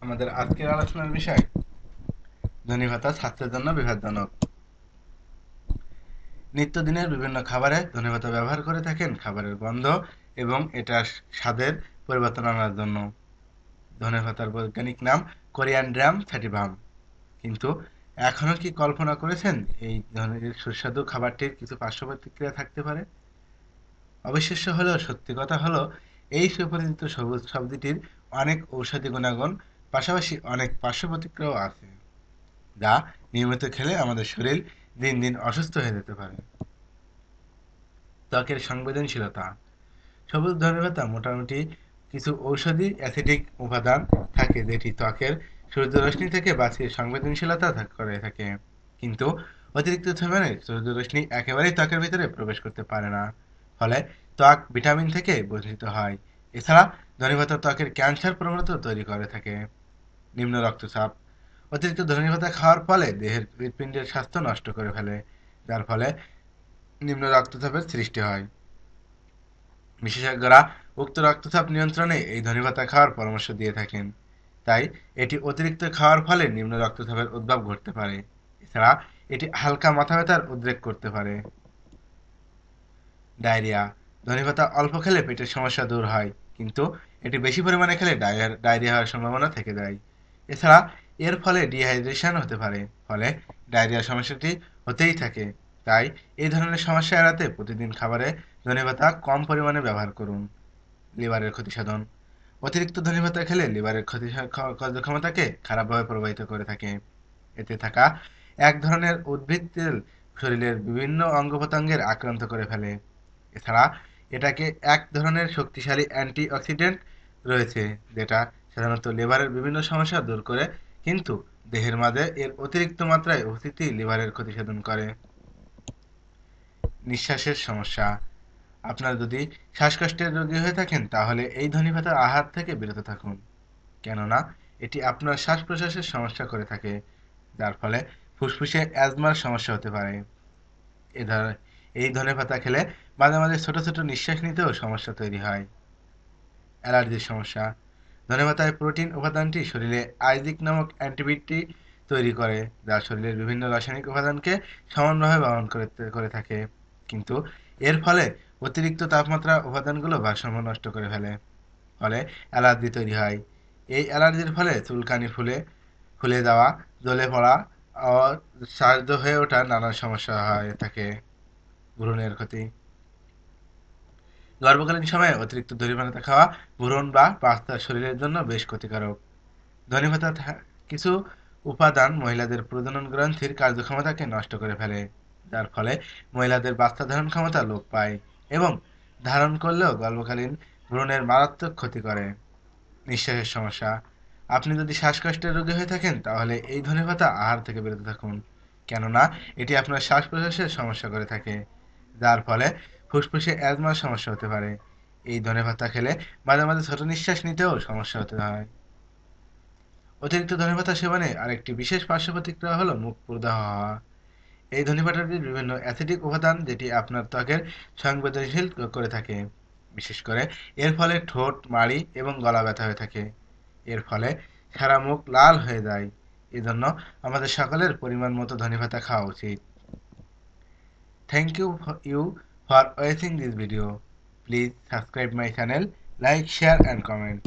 আমাদের আজকের আলোচনার বিষয়, ধনী ভাতা স্বাস্থ্যের জন্য বিপজ্জনক। নিত্যদিনের বিভিন্ন খাবারে ধনী ভাতা ব্যবহার করে থাকেন, খাবারের গন্ধ এবং এটার স্বাদের পরিবর্তন আনার জন্য। ধনে ভাতার বৈজ্ঞানিক নাম কোরিয়ানড্রাম স্যাটিভাম কিন্তু এখনও কি কল্পনা করেছেন এই ধরনের সুস্বাদু খাবারটির কিছু পার্শ্ব প্রতিক্রিয়া থাকতে পারে? অবিশ্বাস্য হলেও সত্যি কথা হলো এই সুপরিচিত সবুজ সবজিটির অনেক ঔষধি গুণাগুণ, পাশাপাশি অনেক পার্শ্ব প্রতিক্রিয়াও আছে, যা নিয়মিত খেলে আমাদের শরীর দিন দিন অসুস্থ হয়ে যেতে পারে। ত্বকের সংবেদনশীলতা। সবুজ ধনেপাতা মোটামুটি কিছু ঔষধি অ্যাসিডিক উপাদান থাকে, যেটি ত্বকের সূর্যরশ্মি থেকে বাঁচিয়ে সংবেদনশীলতা করে থাকে। কিন্তু অতিরিক্ত পরিমাণে সূর্যরশ্মি একেবারেই ত্বকের ভিতরে প্রবেশ করতে পারে না। ফলে ত্বক ভিটামিন থেকে বঞ্চিত হয়। এছাড়া ধনীপাতা ত্বকের ক্যান্সার প্রবণতা তৈরি করে থাকে। নিম্ন রক্তচাপ। অতিরিক্ত ধনীপাতা খাওয়ার ফলে দেহের হৃৎপিণ্ডের স্বাস্থ্য নষ্ট করে ফেলে, যার ফলে নিম্ন রক্তচাপের সৃষ্টি হয়। বিশেষজ্ঞরা উক্ত রক্তচাপ নিয়ন্ত্রণে এই ধনীপাতা খাওয়ার পরামর্শ দিয়ে থাকেন। তাই এটি অতিরিক্ত খাওয়ার ফলে নিম্ন রক্তচাপের উদ্ভব ঘটতে পারে। এছাড়া এটি হালকা মাথা ব্যথার উদ্রেক করতে পারে। ডায়রিয়া। ধনেপাতা অল্প খেলে পেটের সমস্যা দূর হয়, কিন্তু এটি বেশি পরিমাণে খেলে ডায়রিয়া হওয়ার সম্ভাবনা থেকে যায়। এছাড়া এর ফলে ডিহাইড্রেশন হতে পারে, ফলে ডায়রিয়া সমস্যাটি হতেই থাকে। তাই এই ধরনের সমস্যা এড়াতে প্রতিদিন খাবারে ধনেপাতা কম পরিমাণে ব্যবহার করুন। লিভারের ক্ষতি সাধন অতিরিক্ত ধনেপাতা খেলে লিভারের ক্ষতি ক্ষমতাকে খারাপভাবে প্রভাবিত করে থাকে। এতে থাকা এক ধরনের উদ্ভিদ তেল শরীরের বিভিন্ন অঙ্গ প্রত্যঙ্গের আক্রান্ত করে ফেলে। এছাড়া এটাকে এক ধরনের শক্তিশালী অ্যান্টি অক্সিডেন্ট রয়েছে, যেটা সাধারণত লিভারের বিভিন্ন সমস্যা দূর করে, কিন্তু দেহের মাঝে এর অতিরিক্ত মাত্রায় উপস্থিতি লিভারের ক্ষতি সাধন করে। নিঃশ্বাসের সমস্যা। আপনার যদি শ্বাসকষ্টের রোগী হয়ে থাকেন, তাহলে এই ধনীপাতার আহার থেকে বিরত থাকুন, কেননা এটি আপনার শ্বাস প্রশ্বাসের সমস্যা করে থাকে, যার ফলে ফুসফুসে অ্যাজমার সমস্যা হতে পারে। এ এই ধনে পাতা খেলে মাঝে মাঝে ছোট ছোট নিঃশ্বাস নিতেও সমস্যা তৈরি হয়। অ্যালার্জির সমস্যা। ধনে পাতায় প্রোটিন উপাদানটি শরীরে আইজিক নামক অ্যান্টিবিটি তৈরি করে, যা শরীরের বিভিন্ন রাসায়নিক উপাদানকে সমানভাবে বহন করে থাকে। কিন্তু এর ফলে অতিরিক্ত তাপমাত্রা উপাদানগুলো ভারসাম্য নষ্ট করে ফেলে, ফলে অ্যালার্জি তৈরি হয়। এই অ্যালার্জির ফলে চুলকানি, ফুলে ফুলে যাওয়া, জ্বলে পড়া ও সাহায্য হয়ে ওঠা নানা সমস্যা হয়ে থাকে। ভ্রূণের ক্ষতি। গর্ভকালীন সময়ে অতিরিক্ত দধিভাতা খাওয়া ভ্রূণ বা পাস্তার শরীরের জন্য বেশ ক্ষতিকারক। ধনীভাতা কিছু উপাদান মহিলাদের প্রজনন গ্রন্থির কার্যক্ষমতাকে নষ্ট করে ফেলে, যার ফলে মহিলাদের বাচ্চা ধারণ ক্ষমতা লোপ পায় এবং ধারণ করলেও গর্ভকালীন ভ্রূণের মারাত্মক ক্ষতি করে। নিঃশ্বাসের সমস্যা। আপনি যদি শ্বাসকষ্টের রোগী হয়ে থাকেন, তাহলে এই ধনেপাতা আহার থেকে বিরত থাকুন। কেননা, এটি আপনার শ্বাস প্রশ্বাসের সমস্যা করে থাকে, যার ফলে ফুসফুসে অ্যাজমার সমস্যা হতে পারে। এই ধনে পাতা খেলে মাঝে মাঝে ছোট নিঃশ্বাস নিতেও সমস্যা হতে হয়। অতিরিক্ত ধনে পাতা সেবনে আরেকটি বিশেষ পার্শ্ব প্রতিক্রিয়া হলো মুখ প্রদাহ হওয়া। এই ধনে পাতাটির বিভিন্ন অ্যাসিডিক উপাদান যেটি আপনার ত্বকের সংবেদনশীল করে থাকে। বিশেষ করে এর ফলে ঠোঁট, মাড়ি এবং গলা ব্যথা হয়ে থাকে। এর ফলে সারা মুখ লাল হয়ে যায়। এজন্য আমাদের সকলের পরিমাণ মতো ধনে পাতা খাওয়া উচিত। Thank you you for watching this video. Please subscribe my channel, like, share and comment.